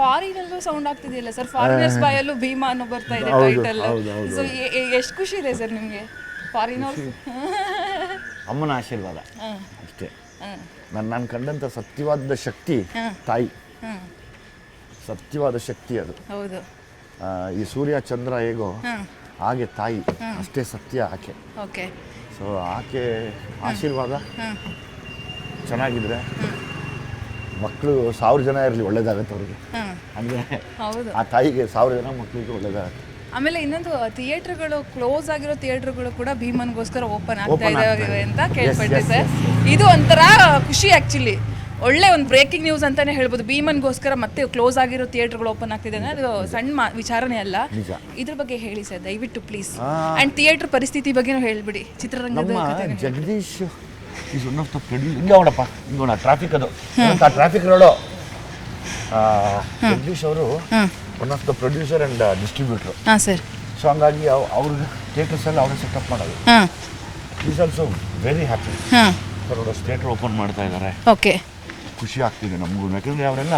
ಫಾರಿನಲ್ಲೂ sound ಆಗ್ತಿದೆಯಲ್ಲ sir foreigners ಬಾಯಲ್ಲೂ ಭೀಮಾ ಅನ್ನೋ ಬರ್ತಾ ಇದೆ ಟೈಟಲ್. ಸೊ ಎಷ್ಟು ಖುಷಿ ಇದೆ ಸರ್ ನಿಮಗೆ? ಫಾರಿನರ್ಸ್ ಅಮ್ಮನ ಆಶೀರ್ವಾದ. ಅಷ್ಟೇ. ನಾನು ನಾನು ಕಂಡಂಥ ಸತ್ಯವಾದ ಶಕ್ತಿ ತಾಯಿ. ಸತ್ಯವಾದ ಶಕ್ತಿ ಅದು. ಹೌದು. ಈ ಸೂರ್ಯ ಚಂದ್ರ ಹೇಗೋ ಹಾಗೆ ತಾಯಿ. ಅಷ್ಟೇ ಸತ್ಯ ಆಕೆ. ಓಕೆ ಸೊ ಆಕೆ ಆಶೀರ್ವಾದ. ಚೆನ್ನಾಗಿದ್ರೆ ಮಕ್ಕಳು ಸಾವಿರ ಜನ ಇರಲಿ ಒಳ್ಳೇದಾಗತ್ತೆ ಅವ್ರಿಗೆ. ಅಂದರೆ ಹೌದು. ಆ ತಾಯಿಗೆ ಸಾವಿರ ಜನ ಮಕ್ಕಳಿಗೆ ಒಳ್ಳೇದಾಗತ್ತೆ. ಆಮೇಲೆ ಇನ್ನೊಂದು ಥಿಯೇಟರ್ಗಳು ಕ್ಲೋಸ್ ಆಗಿರೋ ಥಿಯೇಟರ್ಗಳು ಕೂಡ ಭೀಮನ್ಗೋಸ್ಕರ ಓಪನ್ ಆಗ್ತಾ ಇದಾವೆ ಇದೆ. ಅಂತ ಕೇಳ್ಪಟ್ಟೆ ಸರ್ ಇದು ಒಂಥರ ಖುಷಿ ಆ್ಯಕ್ಚುಲಿ ಒಳ್ಳೆ ಒಂದು ಬ್ರೇಕಿಂಗ್ ನ್ಯೂಸ್ ಅಂತಾನೆ ಹೇಳ್ಬೋದು. ಭೀಮನ್ಗೋಸ್ಕರ ಮತ್ತೆ ಕ್ಲೋಸ್ ಆಗಿರೋ ಥಿಯೇಟರ್ಗಳು ಓಪನ್ ಆಗ್ತಿದೆ ಅಂದ್ರೆ ಅದು ಸಣ್ಣ ಮಾ- ವಿಚಾರನೇ ಅಲ್ಲ. ಇದ್ರ ಬಗ್ಗೆ ಹೇಳಿ ಸರ್ ದಯವಿಟ್ಟು ಪ್ಲೀಸ್. ಅಂಡ್ ಥಿಯೇಟರ್ ಪರಿಸ್ಥಿತಿ ಬಗ್ಗೆನೂ ಹೇಳ್ಬಿಡಿ. ಚಿತ್ರರಂಗದ Jagadish is one of the produce ಹಿಂಗೆ ಅವಡಪ್ಪ ಹಿಂಗೋಣ ಟ್ರಾಫಿಕ್ ಅದು ಆ ಟ್ರಾಫಿಕ್ ರೋಡು ಜಗದೀಶ್ ಅವರು one of the producer and distributor ಹಾಂ ಸರ್ ಸೊ ಹಂಗಾಗಿ ಅವ್ ಅವ್ರಿಗೆ ಥಿಯೇಟರ್ಸ್ ಎಲ್ಲ ಅವರೇ ಸೆಟಪ್ ಮಾಡೋದು. ಈಸ್ ಆಲ್ಸೋ ವೆರಿ ಹ್ಯಾಪಿ ಹಾಂ ಅವರು ಥಿಯೇಟರ್ ಓಪನ್ ಮಾಡ್ತಾ ಇದ್ದಾರೆ ಓಕೆ ಖುಷಿ ಆಗ್ತಿದೆ ನಮಗೂ. ಯಾಕಂದರೆ ಅವರೆಲ್ಲ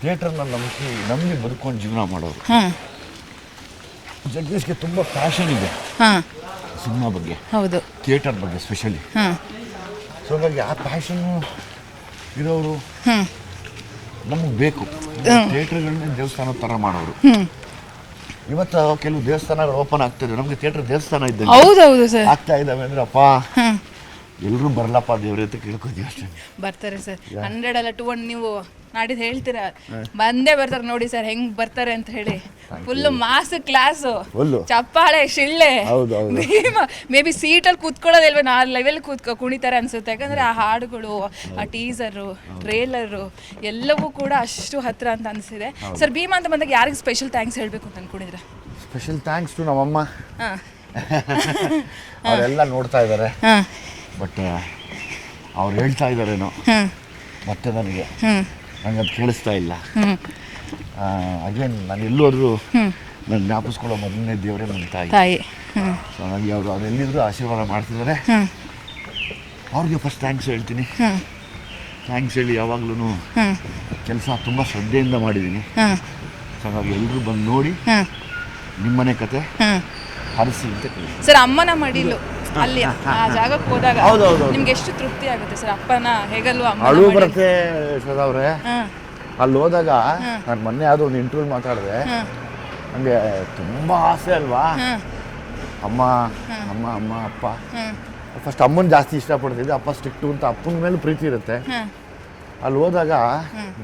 ಥಿಯೇಟರ್ ಥಿಯೇಟರ್ನ ನಂಬಿಕೆ ನಂಬಿ ಬದುಕೊಂಡು ಜೀವನ ಮಾಡೋರು. ಜಗದೀಶ್ಗೆ ತುಂಬ ಪ್ಯಾಷನ್ ಇದೆ. ಸಿನಿಮಾ ಬಗ್ಗೆ ಹೌದು. ಥಿಯೇಟರ್ ಬಗ್ಗೆ ಸ್ಪೆಷಲಿ ಹಾಂ ಸೊ ಹಾಗಾಗಿ ಆ ಪ್ಯಾಷನ್ನು ಇರೋರು ನಮಗೆ ಬೇಕು. ಥಿಯೇಟರ್ಗಳನ್ನ ದೇವಸ್ಥಾನ ಥರ ಮಾಡೋರು. ಇವತ್ತು ಕೆಲವು ದೇವಸ್ಥಾನಗಳು ಓಪನ್ ಆಗ್ತಿದೆ ನಮಗೆ ಥಿಯೇಟರ್ ದೇವಸ್ಥಾನ ಇದ್ದಂಗೆ ಹೌದೌದು ಸರ್. ಆಗ್ತಾ ಇದ್ದಾವೆ ಅಂದ್ರೆ ಅಪ್ಪ ಎಲ್ಲರೂ ಬರಲಪ್ಪ ದೇವ್ರ ಅಂತ ಕೇಳ್ಕೊತೀವಿ ಅಷ್ಟೇ. ಬರ್ತಾರೆ ಸರ್. ಹಂಡ್ರೆಡ್ ಅಲ್ಲ ಟು ಒನ್ ನೀವು ನಾಡಿದ್ದು ಹೇಳ್ತೀರಾ? ಬಂದೇ ಬರ್ತಾರೆ ನೋಡಿ ಸರ್ ಹೆಂಗ್ ಬರ್ತಾರೆ ಅಂತ ಹೇಳಿ. Full mass class. ಚಪ್ಪಾಳೆ ಶಿಳ್ಳೆ. ಮೇ ಬಿ ಸೀಟಲ್ಲಿ ಕೂತ್ಕೊಳ್ಳೋದಿಲ್ವ ನಾ ಲೆವೆಲ್ ಕೂತ್ ಕುಣಿತಾರೆ ಅನ್ಸುತ್ತೆ. ಯಾಕಂದ್ರೆ ಆ ಹಾಡುಗಳು ಆ ಟೀಸರು ಟ್ರೇಲರು ಎಲ್ಲವೂ ಕೂಡ ಅಷ್ಟು ಹತ್ರ ಅಂತ ಅನ್ಸಿದೆ. ಸರ್ ಭೀಮಾ ಅಂತ ಬಂದಾಗ ಯಾರಿಗೆ ಸ್ಪೆಷಲ್ ಥ್ಯಾಂಕ್ಸ್ ಹೇಳಬೇಕು ಅಂತ ಅನ್ಕೊಂಡಿದ್ರೆ ಸ್ಪೆಷಲ್ ಥ್ಯಾಂಕ್ಸ್ ಟು ನಮ್ಮಮ್ಮ. ಅವರೆಲ್ಲ ನೋಡ್ತಾ ಇದ್ದಾರೆ. ಹಾಂ. ಬಟ್ ಅವ್ರು ಹೇಳ್ತಾ ಇದ್ದಾರೇನೋ. ಮತ್ತೆ ನನಗೆ. ನನಗದು ಕೇಳಿಸ್ತಾ ಇಲ್ಲ. ಅಗೇನ್ ನಾನು ಎಲ್ಲೋದ್ರು ನಾನು ಜ್ಞಾಪಿಸ್ಕೊಳ್ಳೋ ಮೊದಲನೇ ದೇವರೇ ನನ್ನ ತಾಯಿ. ತಾಯಿ. ಸೊ ನನಗೆ ಅವರು ಅವ್ರು ಎಲ್ಲಿದ್ರು ಆಶೀರ್ವಾದ ಮಾಡ್ತಿದ್ದಾರೆ. ಅವ್ರಿಗೆ ಫಸ್ಟ್ ಥ್ಯಾಂಕ್ಸ್ ಹೇಳ್ತೀನಿ. ಥ್ಯಾಂಕ್ಸ್ ಹೇಳಿ ಯಾವಾಗ್ಲೂ ಕೆಲಸ ತುಂಬ ಶ್ರದ್ಧೆಯಿಂದ ಮಾಡಿದ್ದೀನಿ ಸೊ ನಾವು ಎಲ್ಲರೂ ಬಂದು ನೋಡಿ ನಿಮ್ಮನೆ ಕತೆ ಹರಿಸಿ ಅಂತ ಕೇಳಿ ಸರ್ ಅಮ್ಮನ ಮಡಿಲು. ಅಲ್ಲಿ ಆ ಜಾಗಕ್ಕೆ ಹೋದಾಗ ಹೌದು. ನಿಮ್ಗೆ ಎಷ್ಟು ತೃಪ್ತಿ ಆಗುತ್ತೆ ಸರ್? ಅಪ್ಪನ ಹೇಗಲ್ವ ಅಮ್ಮನ ಅಳು ಬರುತ್ತೆ ಹಾಂ. ಅಲ್ಲಿ ಹೋದಾಗ ನಾನು ಮೊನ್ನೆ ಯಾವುದೋ ಒಂದು ಇಂಟರ್ವ್ಯೂ ಮಾತಾಡಿದೆ. ನನಗೆ ತುಂಬ ಆಸೆ ಅಲ್ವಾ? ಅಮ್ಮ ಅಮ್ಮ ಅಮ್ಮ ಅಪ್ಪ. ಫಸ್ಟ್ ಅಮ್ಮನ ಜಾಸ್ತಿ ಇಷ್ಟಪಡ್ತಿದ್ದೆ ಅಪ್ಪ ಸ್ಟ್ರಿಕ್ಟು ಅಂತ ಅಪ್ಪನ ಮೇಲೆ ಪ್ರೀತಿ ಇರುತ್ತೆ. ಅಲ್ಲಿ ಹೋದಾಗ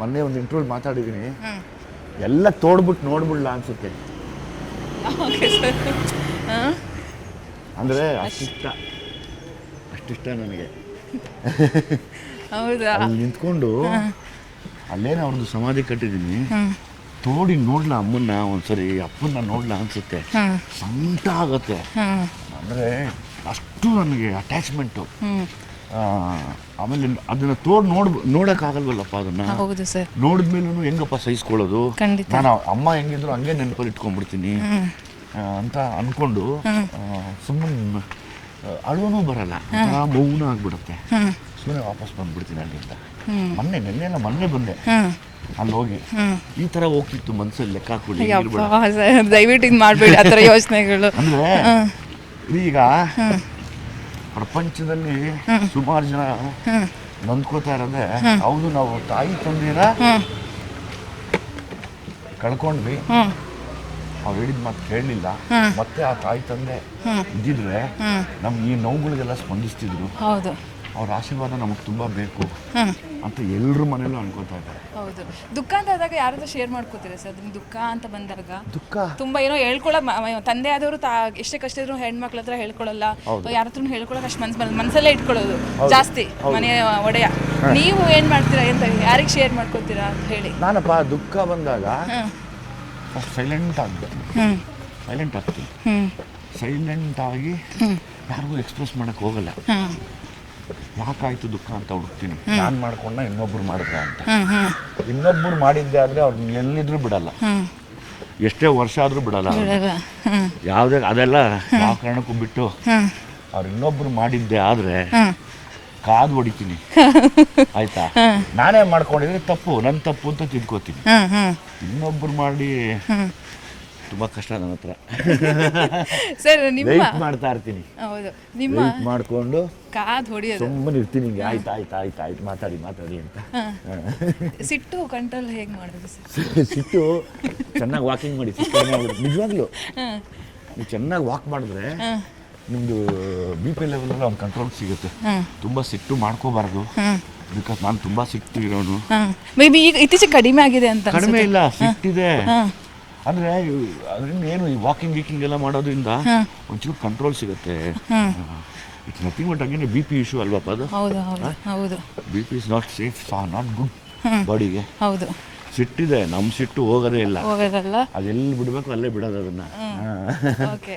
ಮೊನ್ನೆ ಒಂದು ಇಂಟರ್ವ್ಯೂ ಮಾತಾಡಿದ್ದೀನಿ ಎಲ್ಲ ತೋಡ್ಬಿಟ್ಟು ನೋಡ್ಬಿಡ್ಲಾ ಅನ್ಸುತ್ತೆ. Okay sir. ಅಂದರೆ ಅಷ್ಟಿಷ್ಟ ಅಷ್ಟಿಷ್ಟ ನನಗೆ. ಹೌದಾ? ಅಲ್ಲಿ ನಿಂತ್ಕೊಂಡು ಅಲ್ಲೇನೋ ಅವ್ರದ್ದು ಸಮಾಧಿ ಕಟ್ಟಿದ್ದೀನಿ. ತೋಡಿ ನೋಡ್ಲಾ ಅಮ್ಮನ್ನ ಒಂದ್ಸರಿ ಅಪ್ಪನ್ನ ನೋಡ್ಲಾ ಅನ್ಸುತ್ತೆ. ಸಂತ ಆಗುತ್ತೆ. ಅಂದರೆ ಅಷ್ಟು ನನಗೆ ಅಟ್ಯಾಚ್ಮೆಂಟು ಆಮೇಲೆ ಅದನ್ನ ತೋಡ್ ನೋಡ್ ನೋಡೋಕ್ಕಾಗಲ್ವಲ್ಲಪ್ಪ ಅದನ್ನ? ಹೌದು ಸರ್. ನೋಡಿದ್ಮೇಲೂ ಹೆಂಗಪ್ಪ ಸಹಿಸ್ಕೊಳ್ಳೋದು? ಖಂಡಿತ. ನಾನು ಅಮ್ಮ ಹೆಂಗಿದ್ರು ಹಂಗೆ ನೆನಪಲ್ಲಿ ಇಟ್ಕೊಂಡ್ಬಿಡ್ತೀನಿ. ಅಂತ ಅಂದ್ಕೊಂಡು ಸುಮ್ಮನೆ ಅಳುವನೂ ಬರಲ್ಲ. ಮೌನ ಆಗ್ಬಿಡುತ್ತೆ. ಸುಮ್ಮನೆ ವಾಪಸ್ ಬಂದ್ಬಿಡ್ತೀನಿ ಅಲ್ಲಿಂದ ಅಂತ. ಮೊನ್ನೆ ನೆನ್ನೆಲ್ಲ ಮೊನ್ನೆ ಬಂದೆ. ಅಲ್ಲಿ ಹೋಗಿ ಈ ತರ ಹೋಗ್ತಿತ್ತು ಮನ್ಸಲ್ಲಿ ಲೆಕ್ಕ ಹಾಕೊಳ್ಳಿ ದಯವಿಟ್ಟು ಇದು ಮಾಡಬೇಡಿ ಆ ಥರ ಯೋಚನೆಗಳು. ಅಂದ್ರೆ ಈಗ ಪ್ರಪಂಚದಲ್ಲಿ ಸುಮಾರು ಜನ ನೊಂದ್ಕೋತಾ ಇರೋದೇ ಹೌದು ನಾವು ತಾಯಿ ತಂದಿರ ಕಳ್ಕೊಂಡ್ವಿ. ಅವ್ರು ಹೇಳಿದ ಮಾತು ಕೇಳಲಿಲ್ಲ. ಮತ್ತೆ ಆ ತಾಯಿ ತಂದೆ. ಇದ್ದಿದ್ರೆ. ನಮ್ಗೆ ಈ ನೋವುಗಳಿಗೆಲ್ಲ ಸ್ಪಂದಿಸ್ತಿದ್ರು. ಹೌದು. ಅವ್ರ ಆಶೀರ್ವಾದ ನಮಗೆ ತುಂಬ ಬೇಕು ಅಂತ ಎಲ್ಲರ ಮನೇಲೂ ಅನ್ಕೋತಾ ಇದ್ದಾರೆ. ಹೌದು. ದುಃಖ ಅಂತ ಆದಾಗ ಯಾರಾದ್ರೂ ಶೇರ್ ಮಾಡ್ಕೋತೀರಾ ಸರ್? ನಿಮ್ಗೆ ದುಃಖ ಅಂತ ಬಂದಾಗ? ದುಃಖ? ತುಂಬಾ ಏನೋ ಹೇಳ್ಕೊಳ್ಳೋ ತಂದೆ ಆದವರು ತಾ ಎಷ್ಟೇ ಕಷ್ಟ ಇದ್ರು ಹೆಣ್ಮಕ್ಳ ಹತ್ರ ಹೇಳ್ಕೊಳ್ಳಲ್ಲ ಯಾರ ಹತ್ರ ಹೇಳ್ಕೊಳಕ್ ಅಷ್ಟು ಮನ್ಸ್ ಬರಲ್ಲ. ಮನಸ್ಸಲ್ಲೇ ಇಟ್ಕೊಳ್ಳೋದು. ಜಾಸ್ತಿ ಮನೆ ಒಡೆಯ. ನೀವು ಏನ್ ಮಾಡ್ತೀರಾ ಅಂತ ಯಾರಿಗೆ ಶೇರ್ ಮಾಡ್ಕೋತೀರಾ ಅಂತ ಹೇಳಿ. ನಾನಪ್ಪ ದುಃಖ ಬಂದಾಗ ಸೈಲೆಂಟ್ ಆಗಬೇಕು ಹ್ಞೂ ಸೈಲೆಂಟ್ ಆಗ್ತೀನಿ ಸೈಲೆಂಟ್ ಆಗಿ ಯಾರಿಗೂ ಎಕ್ಸ್ಪ್ರೆಸ್ ಮಾಡಕ್ಕೆ ಹೋಗಲ್ಲ. ಯಾಕಾಯ್ತು ದುಃಖ ಅಂತ ಹುಡುಕ್ತೀನಿ. ನಾನು ಮಾಡ್ಕೊಂಡ ಇನ್ನೊಬ್ರು ಮಾಡಿದ್ರ ಅಂತ. ಇನ್ನೊಬ್ರು ಮಾಡಿದ್ದೆ ಆದರೆ ಅವ್ರನ್ನ ಎಲ್ಲಿದ್ರು ಬಿಡಲ್ಲ. ಎಷ್ಟೇ ವರ್ಷ ಆದರೂ ಬಿಡಲ್ಲ ಅವ್ರು. ಯಾವುದೇ ಅದೆಲ್ಲ ಯಾವ ಕಾರಣಕ್ಕೂ ಬಿಟ್ಟು ಅವ್ರು ಇನ್ನೊಬ್ರು ಮಾಡಿದ್ದೆ ಆದರೆ ಕಾದು ಹೊಡಿತೀನಿ. ಆಯ್ತಾ? ನಾನೇ ಮಾಡ್ಕೊಂಡಿದ್ರೆ ತಪ್ಪು ನನ್ನ ತಪ್ಪು ಅಂತ ತಿಳ್ಕೊತೀನಿ. ಇನ್ನೊಬ್ರು ಮಾಡಿ ತುಂಬಾ ಕಷ್ಟ ನನ್ನ ಹತ್ರ. ಸರ್ ನಿಮ್ಮ ವೆಯ್ಟ್ ಮಾಡ್ತಾ ಇರ್ತೀನಿ. ಹೌದು. ನಿಮ್ಮ ವೆಯ್ಟ್ ಮಾಡ್ಕೊಂಡು ಕಾದ್ ಹೊಡಿಯೋದು. ಸುಮ್ಮನೆ ಇರ್ತೀನಿ ಹಿಂಗೆ ಆಯ್ತು ಆಯ್ತು ಆಯ್ತು ಆಯ್ತು. ಮಾತಾಡಿ ಮಾತಾಡಿ ಅಂತ. ಸಿಟ್ಟು ಕಂಟ್ರೋಲ್ ಹೇಗೆ ಮಾಡೋದು ಸರ್? ಸಿಟ್ಟು ಚೆನ್ನಾಗಿ ವಾಕಿಂಗ್ ಮಾಡಿ ಸಿಟ್ಟು ನಿಜವಾಗ್ಲೂ? ನೀವು ಚೆನ್ನಾಗಿ ವಾಕ್ ಮಾಡಿದ್ರೆ ನಿಮ್ಮದು ಬಿ ಪಿ ಲೆವೆಲ್ ಒಂದು ಕಂಟ್ರೋಲ್ ಸಿಗುತ್ತೆ. ತುಂಬ ಸಿಟ್ಟು ಮಾಡ್ಕೋಬಾರ್ದು. ಬಿಕಾಸ್ ನಾನು ತುಂಬ ಸಿಟ್ಟು ಇರೋನು ಮೇ ಮೇಬಿ ಈಗ ಇತ್ತೀಚೆಗೆ ಕಡಿಮೆ ಆಗಿದೆ ಅಂತ ಕಡಿಮೆ ಇಲ್ಲ ಸಿಟ್ಟಿದೆ. ಅಂದ್ರೆ ಅಂದರೆ ಅದರಿಂದ ಏನು ಈ ವಾಕಿಂಗ್ ಗೀಕಿಂಗ್ ಎಲ್ಲ ಮಾಡೋದ್ರಿಂದ ಒಂಚೂರು ಕಂಟ್ರೋಲ್ ಸಿಗುತ್ತೆ. It's nothing but again B P issue ಅಲ್ವಪ್ಪ ಅದು? ಹೌದು ಹೌದು ಹೌದು. B P is not safe saw not good ಬಾಡಿಗೆ ಹೌದು. ಸಿಟ್ಟಿದೆ ನಮ್ಮ ಸಿಟ್ಟು ಹೋಗೋದೇ ಇಲ್ಲ. ಹೋಗೋದಲ್ಲ. ಅದೆಲ್ಲಿ ಬಿಡಬೇಕು ಅಲ್ಲೇ ಬಿಡೋದು ಅದನ್ನ. ಓಕೆ